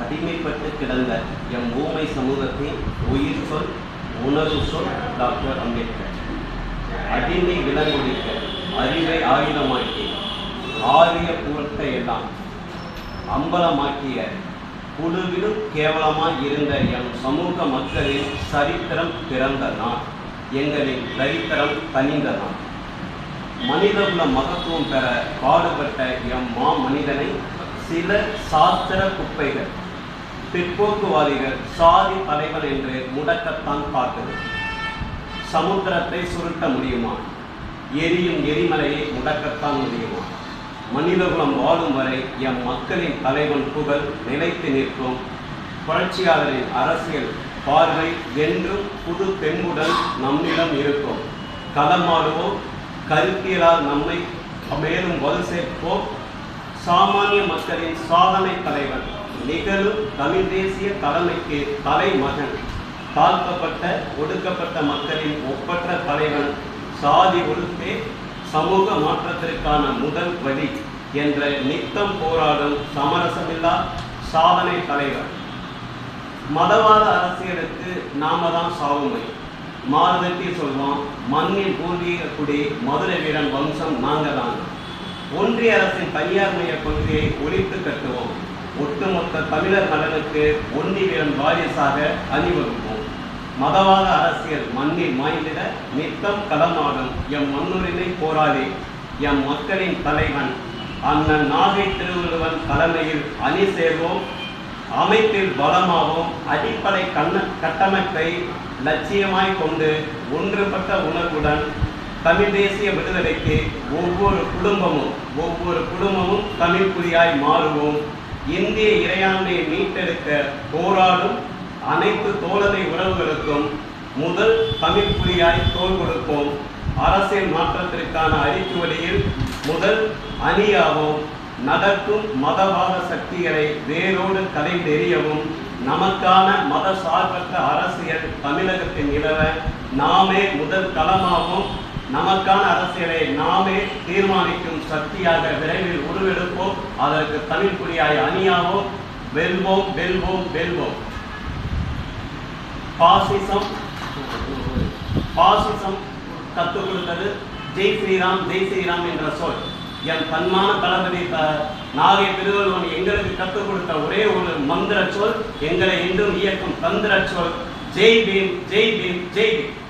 அடிமைப்பட்டு கிடந்த எம் ஊமை சமூகத்தின் உயிர் சொல் உணர்வு சொல் டாக்டர் அம்பேத்கர். அடிமை விலங்குடிக்க அறிவை ஆயுதமாக்கி ஆரிய புகழ்த்தை எல்லாம் அம்பலமாக்கிய குழுவிலும் கேவலமாய் இருந்த எம் சமூக மக்களின் சரித்திரம் பிறந்த நாள் எங்களின் தரித்திரம் தனிந்த நாள். மனிதகுல மகத்துவம் பெற பாடுபட்ட எம் மா மனிதனை சில சாஸ்திர குப்பைகள் பிற்போக்குவாதிகள் சாதி தலைவர் என்று முடக்கத்தான் பார்த்தது. சமுத்திரத்தை சுருட்ட முடியுமா? எரியும் எரிமலையை முடக்கத்தான் முடியுமா? மனிதகுலம் வாழும் வரை எம் மக்களின் தலைவன் புகழ் நிலைத்து நிற்கும். புரட்சியாளரின் அரசியல் பார்வை என்றும் புது பெண்ணுடன் நம்மிடம் இருக்கும். களமாடுவோம் கருத்தியலால் நம்மை மேலும் வலு சேர்ப்போம் சாமானிய மக்களின் சாதனை தலைவன் நிகழும் தமிழ் தேசிய தலைமைக்கு தலைமகன் தாழ்த்தப்பட்ட ஒடுக்கப்பட்ட மக்களின் ஒப்பற்ற தலைவன் சாதி ஒழுப்பே சமூக மாற்றத்திற்கான முதல் வழி என்ற நித்தம் போராடும் சமரசமில்லா சாதனை தலைவர். மதவாத அரசியலுக்கு நாம தான் சாவுமை. மாறுதட்டி சொல்வோம் மண்ணின் பூர்வீக குடி மதுரை வீரன் வம்சம் நாங்கள் தான் ஒன்றிய அரசின் தனியார் மைய கொள்கையை ஒழித்து கட்டுவோம். ஒட்டுமொத்த தமிழர் நலனுக்கு ஒன்றி வீரன் வாரிசாக அணிவகுப்போம் மதவாத அரசியல் மண்ணில் மாய்ந்திட நித்தம் களமாடும் எம் மண்ணுரிமை போராளி எம் மக்களின் தலைவன் அண்ணன் நாகை திருவள்ளுவன் தலைமையில் அணி சேர்வோம். அமைப்பில் பலமாகவும் அடிப்படை கண்ண கட்டமைப்பை லட்சியமாய் கொண்டு ஒன்றுபட்ட உணர்வுடன் தமிழ் தேசிய விடுதலைக்கு ஒவ்வொரு குடும்பமும் ஒவ்வொரு குடும்பமும் தமிழ் புரியாய் மாறுவோம். இந்திய இறையாண்மையை மீட்டெடுக்க போராடும் அனைத்து தோழமை உறவுகளுக்கும் முதல் தமிழ் புலியாய் தோல் கொடுப்போம். அரசியல் மாற்றத்திற்கான அரிக்குவலியில் முதல் அணியாகவும் நடக்கும் மதவாத சக்திகளை வேரோடு கலைந்தெறியவும் நமக்கான மத சார்பற்ற அரசியல் தமிழகத்தின் நிலவ நாமே முதல் களமாகவும் நமக்கான அரசியலை நாமே தீர்மானிக்கும் சக்தியாக விரைவில் உருவெடுப்போம். அதற்கு தமிழ் புலியாய் அணியாவோம். வெல்வோம் வெல்வோம் வெல்வோம். பாசிசம். பாசிசம் கற்றுக் கொடுத்தது ஜெய் ஸ்ரீராம் ஜெய் ஸ்ரீராம் என்ற சொல். என் தன்மான தளபதி த நாகை திருவள்ளுவன் எங்களுக்கு கற்றுக் கொடுத்த ஒரே ஒரு மந்திர சொல். எங்களை என்றும் இயக்கும் தந்திர சொல். ஜெய் பீம் ஜெய் பீம் ஜெய் பீம்.